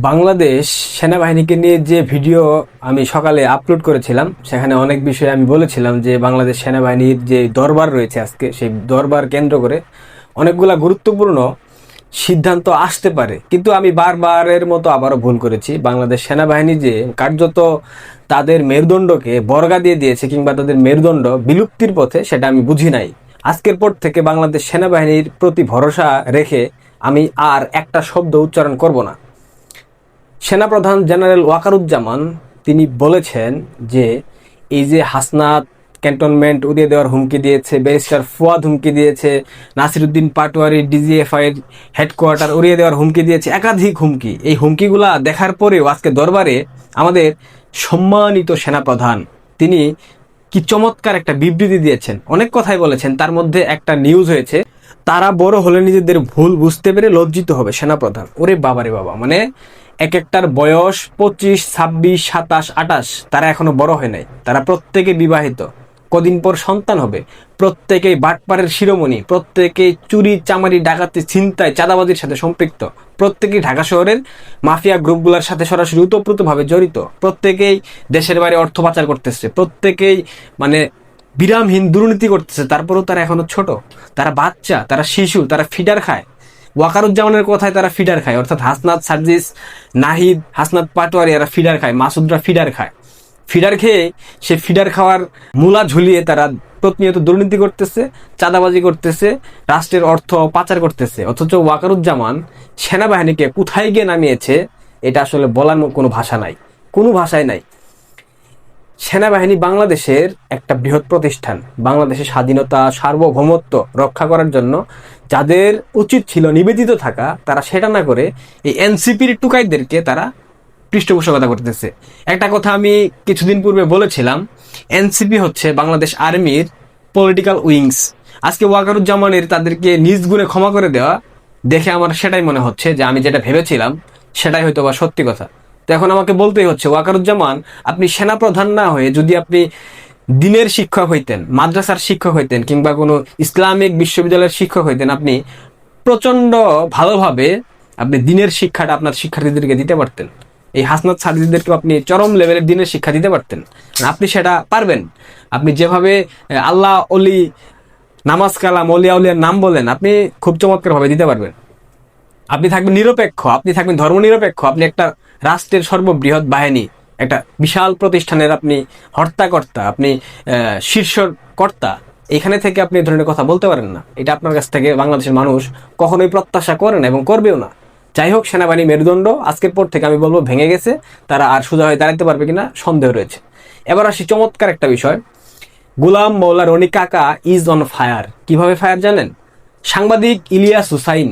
বাংলাদেশ সেনাবাহিনীকে নিয়ে যে ভিডিও আমি সকালে আপলোড করেছিলাম, সেখানে অনেক বিষয়ে আমি বলেছিলাম যে বাংলাদেশ সেনাবাহিনীর যে দরবার রয়েছে আজকে, সেই দরবার কেন্দ্র করে অনেকগুলা গুরুত্বপূর্ণ সিদ্ধান্ত আসতে পারে। কিন্তু আমি বারবারের মতো আবারও ভুল করেছি। বাংলাদেশ সেনাবাহিনী যে কার্যত তাদের মেরুদণ্ডকে বর্গা দিয়ে দিয়েছে কিংবা তাদের মেরুদণ্ড বিলুপ্তির পথে, সেটা আমি বুঝি নাই। আজকের পর থেকে বাংলাদেশ সেনাবাহিনীর প্রতি ভরসা রেখে আমি আর একটা শব্দ উচ্চারণ করব না। সেনাপ্রধান জেনারেল ওয়াকারুজ্জামান, তিনি বলেছেন যে এই যে হাসনাত ক্যান্টনমেন্ট উড়িয়ে দেওয়ার হুমকি দিয়েছে, ব্যারিস্টার ফুয়াদ হুমকি দিয়েছে, নাসিরুদ্দিন পাটোয়ারি ডিজিএফআই এর হেডকোয়ার্টার উড়িয়ে দেওয়ার হুমকি দিয়েছে, একাধিক হুমকি। এই হুমকিগুলা দেখার পরেও আজকে দরবারে আমাদের সম্মানিত সেনাপ্রধান, তিনি কি চমৎকার একটা বিবৃতি দিয়েছেন। অনেক কথাই বলেছেন, তার মধ্যে একটা নিউজ হয়েছে, তারা বড় হলে নিজেদের ভুল বুঝতে পেরে লজ্জিত হবে সেনাপ্রধান। ওরে বাবারে বাবা মানে এক একটার বয়স পঁচিশ, ছাব্বিশ, সাতাশ আটাশ তারা এখনও বড় হয় নাই। তারা প্রত্যেকে বিবাহিত। কদিন পর সন্তান হবে। প্রত্যেকেই বাটপাড়ের শিরোমণি। প্রত্যেকে চুরি, চামারি, ডাকাতি, ছিনতাই, চাঁদাবাজির সাথে সম্পৃক্ত। প্রত্যেকেই ঢাকা শহরের মাফিয়া গ্রুপগুলোর সাথে সরাসরি উতপ্রুতভাবে জড়িত। প্রত্যেকেই দেশের বাইরে অর্থ পাচার করতেছে। প্রত্যেকেই মানে বিরামহীন দুর্নীতি করতেছে। তারপরেও তারা এখনও ছোট। তারা বাচ্চা, তারা শিশু, তারা ফিডার খায়। ওয়াকারুজ্জামানের কথায় তারা ফিডার খায়, অর্থাৎ হাসনাত সার্জিস, নাহিদ, হাসনাত পাটোয়ারি, এরা ফিডার খায়, মাসুদরা ফিডার খায়। ফিডার খেয়ে সে ফিডার খাওয়ার মূলা ঝুলিয়ে তারা প্রতিনিয়ত দুর্নীতি করতেছে, চাঁদাবাজি করতেছে, রাষ্ট্রের অর্থ পাচার করতেছে। অথচ ওয়াকারুজ্জামান সেনাবাহিনীকে কোথায় গিয়ে নামিয়েছে, এটা আসলে বলার কোনো ভাষা নাই। কোনো ভাষায় নাই। সেনাবাহিনী বাংলাদেশের একটা বৃহৎ প্রতিষ্ঠান। বাংলাদেশের স্বাধীনতা, সার্বভৌমত্ব রক্ষা করার জন্য যাদের উচিত ছিল নিবেদিত থাকা, তারা সেটা না করে এই এনসিপির টুকাইদেরকে তারা পৃষ্ঠপোষকতা করতেছে। একটা কথা আমি কিছুদিন পূর্বে বলেছিলাম, এনসিপি হচ্ছে বাংলাদেশ আর্মির পলিটিক্যাল উইংস আজকে ওয়াকারুজ্জামানের তাদেরকে নিজ গুণে ক্ষমা করে দেওয়া, দেখে আমার সেটাই মনে হচ্ছে যে আমি যেটা ভেবেছিলাম, সেটাই হয়তো বা সত্যি কথা। তো এখন আমাকে বলতেই হচ্ছে, ওয়াকারুজ্জামান, আপনি সেনাপ্রধান না হয়ে যদি আপনি দিনের শিক্ষক হইতেন, মাদ্রাসার শিক্ষক হইতেন কিংবা কোনো ইসলামিক বিশ্ববিদ্যালয়ের শিক্ষক হইতেন, আপনি প্রচণ্ড ভালোভাবে আপনি দিনের শিক্ষাটা আপনার শিক্ষার্থীদেরকে দিতে পারতেন। এই হাসনাত সাদিদেরকেও আপনি চরম লেভেলের দিনের শিক্ষা দিতে পারতেন। আপনি সেটা পারবেন। আপনি যেভাবে আল্লাহ অলি নামাজ কালাম অলিয়া উলিয়ার নাম বলেন, আপনি খুব চমৎকারভাবে দিতে পারবেন। আপনি থাকবেন নিরপেক্ষ, আপনি থাকবেন ধর্মনিরপেক্ষ, আপনি একটা রাষ্ট্রের সর্ববৃহৎ বাহিনী, একটা বিশাল প্রতিষ্ঠানের আপনি হর্তাকর্তা, আপনি শীর্ষ কর্তা, এখানে থেকে আপনি এই ধরনের কথা বলতে পারেন না। এটা আপনার কাছ থেকে বাংলাদেশের মানুষ কখনোই প্রত্যাশা করে না এবং করবেও না। যাই হোক, সেনাবাহিনী মেরুদণ্ড, আজকের পর থেকে আমি বলব ভেঙে গেছে, তারা আর সোজা হয়ে দাঁড়াতে পারবে কিনা সন্দেহ রয়েছে। এবার আসি চমৎকার একটা বিষয়। গুলাম মৌলা রনি কাকা ইজ অন ফায়ার কীভাবে ফায়ার জানেন? সাংবাদিক ইলিয়াস হুসাইন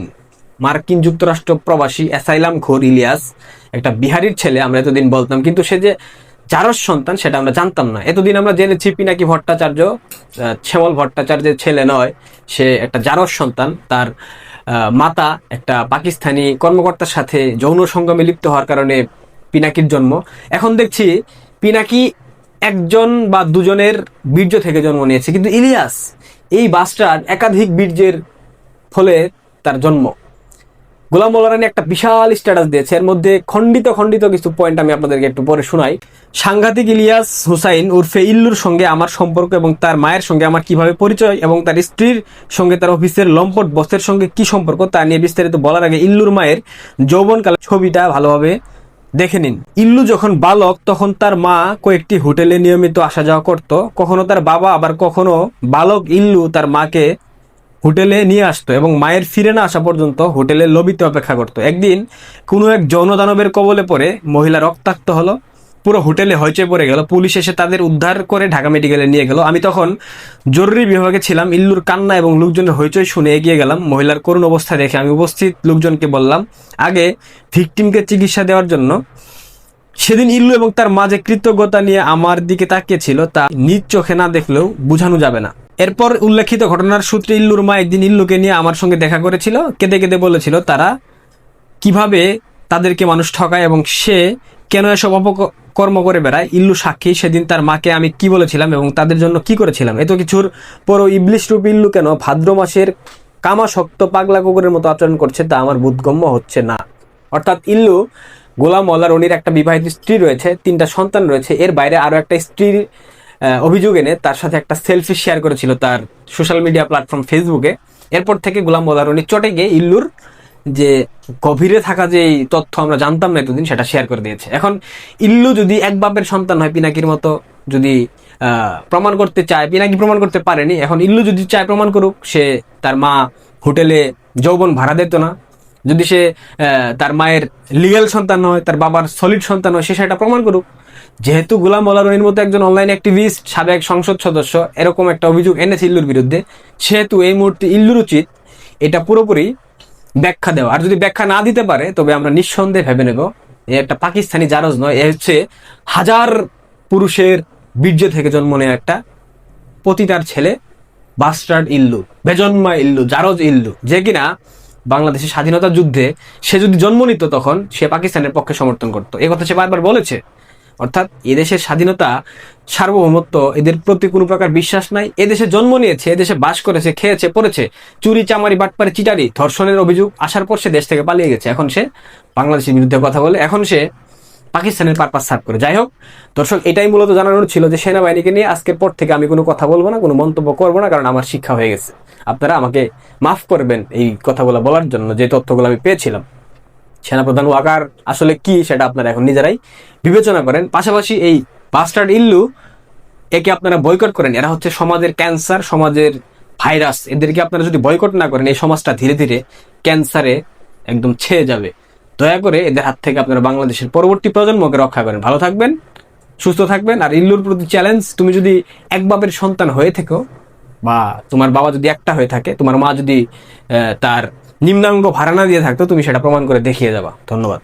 মার্কিন যুক্তরাষ্ট্র প্রবাসী অ্যাসাইলাম খোর ইলিয়াস, একটা বিহারির ছেলে, আমরা এতদিন বলতাম, কিন্তু সে যে জারস সন্তান, সেটা আমরা জানতাম না। এতদিন আমরা জেনেছি পিনাকি ভট্টাচার্য শ্যামল ভট্টাচার্যের ছেলে নয়, সে একটা জারস সন্তান, তার মাতা একটা পাকিস্তানি কর্মকর্তার সাথে যৌন সঙ্গমে লিপ্ত হওয়ার কারণে পিনাকির জন্ম। এখন দেখছি পিনাকি একজন বা দুজনের বীর্য থেকে জন্ম নিয়েছে, কিন্তু ইলিয়াস, এই বাসটার একাধিক বীর্যের ফলে তার জন্ম। গোলাম মোল্লারানি একটা বিশাল স্ট্যাটাস দিয়েছে। এর মধ্যে খণ্ডিত খণ্ডিত কিছু পয়েন্ট আমি আপনাদেরকে একটু পরে শোনাই। সাংঘাতিক ইলিয়াস হুসাইন উর্ফে ইল্লুর সঙ্গে আমার সম্পর্ক এবং তার মায়ের সঙ্গে আমার কীভাবে পরিচয় এবং তার স্ত্রীর সঙ্গে তার অফিসের লম্পট বসের সঙ্গে কি সম্পর্ক, তা নিয়ে বিস্তারিত বলার আগে ইল্লুর মায়ের যৌবনকালের ছবিটা ভালোভাবে দেখে নিন। ইল্লু যখন বালক, তখন তার মা কয়েকটি হোটেলে নিয়মিত আসা যাওয়া করত। কখনো তার বাবা, আবার কখনো বালক ইল্লু তার মাকে হোটেলে নিয়ে আসতো এবং মায়ের ফিরে না আসা পর্যন্ত হোটেলে লবিতে অপেক্ষা করতো। একদিন কোনো এক যৌন দানবের কবলে পড়ে মহিলা রক্তাক্ত হলো, পুরো হোটেলে হইচই পড়ে গেল, পুলিশ এসে তাদের উদ্ধার করে ঢাকা মেডিকেলে নিয়ে গেল। আমি তখন জরুরি বিভাগে ছিলাম, ইল্লুর কান্না এবং লোকজনের হইচই শুনে এগিয়ে গেলাম। মহিলার করুণ অবস্থা দেখে আমি উপস্থিত লোকজনকে বললাম, আগে ভিকটিমকে চিকিৎসা দেওয়ার জন্য। সেদিন ইল্লু এবং তার মাঝে কৃতজ্ঞতা নিয়ে আমার দিকে তাকিয়েছিল, তা নিজ চোখে না দেখলেও বোঝানো যাবে না। এরপর উল্লেখিত ঘটনার সূত্রে ইল্লুর মা একদিন ইল্লুকে নিয়ে আমার সঙ্গে দেখা করেছিল। কেঁদে কেঁদে বলেছিল, তারা কীভাবে তাদেরকে মানুষ ঠকায় এবং সে কেন এসব অপকর্ম করে বেড়ায়? ইল্লু সাক্ষী, সেদিন তার মাকে আমি কি বলেছিলাম এবং তাদের জন্য কি করেছিলাম? এত কিছুর পরও ইবলিশ রূপ ইল্লু কেন ভাদ্র মাসের কামা শক্ত পাগলা কুকুরের মতো আচরণ করছে তা আমার বোধগম্য হচ্ছে না। অর্থাৎ ইল্লু গোলাম মোল্লা রনির একটা বিবাহিত স্ত্রী রয়েছে, তিনটা সন্তান রয়েছে। এর বাইরে আরও একটা স্ত্রীর অভিযোগ এনে তার সাথে একটা সেলফি শেয়ার করেছিল তার সোশ্যাল মিডিয়া প্ল্যাটফর্ম ফেসবুকে এরপর থেকে গোলাম রনি চটে গিয়ে ইল্লুর যে গভীরে থাকা যে তথ্য আমরা জানতাম না এতদিন, সেটা শেয়ার করে দিয়েছে। এখন ইল্লু যদি এক বাপের সন্তান হয়, পিনাকির মতো যদি প্রমাণ করতে চায়, পিনাকি প্রমাণ করতে পারেনি, এখন ইল্লু যদি চায় প্রমাণ করুক, সে তার মা হোটেলে যৌবন ভাড়া দিত না। যদি সে তার মায়ের লিগ্যাল সন্তান হয়, তার বাবার সলিড সন্তান হয়, সে সেটা প্রমাণ করুক। যেহেতু গোলাম মোল্লা রনির মতো একজন অনলাইন অ্যাক্টিভিস্ট সাবেক সংসদ সদস্য, এরকম একটা অভিযোগ এনেছে ইল্লুর বিরুদ্ধে, সেহেতু এই মুহূর্তে ইল্লুর উচিত এটা পুরোপুরি ব্যাখ্যা দেওয়া। আর যদি ব্যাখ্যা না দিতে পারে, তবে আমরা নিঃসন্দেহে ভেবে নেব, এ একটা পাকিস্তানি জারজ নয়, এ হচ্ছে হাজার পুরুষের বীর্য থেকে জন্ম নেওয়া একটা পতিতার ছেলে, বাস্টার্ড ইল্লু, বেজন্মা ইল্লু, জারজ ইল্লু, যে কিনা বাংলাদেশের স্বাধীনতা যুদ্ধে সে যদি জন্ম নিত তখন সে পাকিস্তানের পক্ষে সমর্থন করতো। এ কথা সে বারবার বলেছে। অর্থাৎ এদেশের স্বাধীনতা, সার্বভৌমত্ব, এদের প্রতি কোনো প্রকার বিশ্বাস নাই। এদেশে জন্ম নিয়েছে, এদেশে বাস করেছে, খেয়েছে, পড়েছে। চুরি, চামারি, বাটপারি, চিটারি, ধর্ষণের অভিযোগ আসার পর সে দেশ থেকে পালিয়ে গেছে। এখন সে বাংলাদেশের বিরুদ্ধে কথা বলে, এখন সে পাকিস্তানের পারপাস সার্ভ করে। যাই হোক, দর্শক, এটাই মূলত জানানোর ছিল যে সেনাবাহিনীকে নিয়ে আজকের পর থেকে আমি কোনো কথা বলব না, কোনো মন্তব্য করব না, কারণ আমার শিক্ষা হয়ে গেছে। আপনারা আমাকে মাফ করবেন এই কথাগুলো বলার জন্য যে তথ্যগুলো আমি পেয়েছিলাম। সেনাপ্রধান ওয়াকার আসলে কি সেটা আপনারা এখন নিজেরাই বিবেচনা করেন। পাশাপাশি এই বাস্টার্ড ইল্লু একে আপনারা বয়কট করেন, এরা হচ্ছে সমাজের ক্যান্সার সমাজের ভাইরাস এদেরকে আপনারা যদি বয়কট না করেন, এই সমাজটা ধীরে ধীরে ক্যান্সারে একদম ছেয়ে যাবে। দয়া করে এদের হাত থেকে আপনারা বাংলাদেশের পরবর্তী প্রজন্মকে রক্ষা করেন। ভালো থাকবেন, সুস্থ থাকবেন, আর ইল্লুর প্রতি চ্যালেঞ্জ তুমি যদি এক বাপের সন্তান হয়ে থেকো বা তোমার বাবা যদি একটা হয়ে থাকে, তোমার মা যদি তার নিম্নাঙ্গ ভাড়া না দিয়ে থাকতো তুমি সেটা প্রমাণ করে দেখিয়ে যাবা ধন্যবাদ।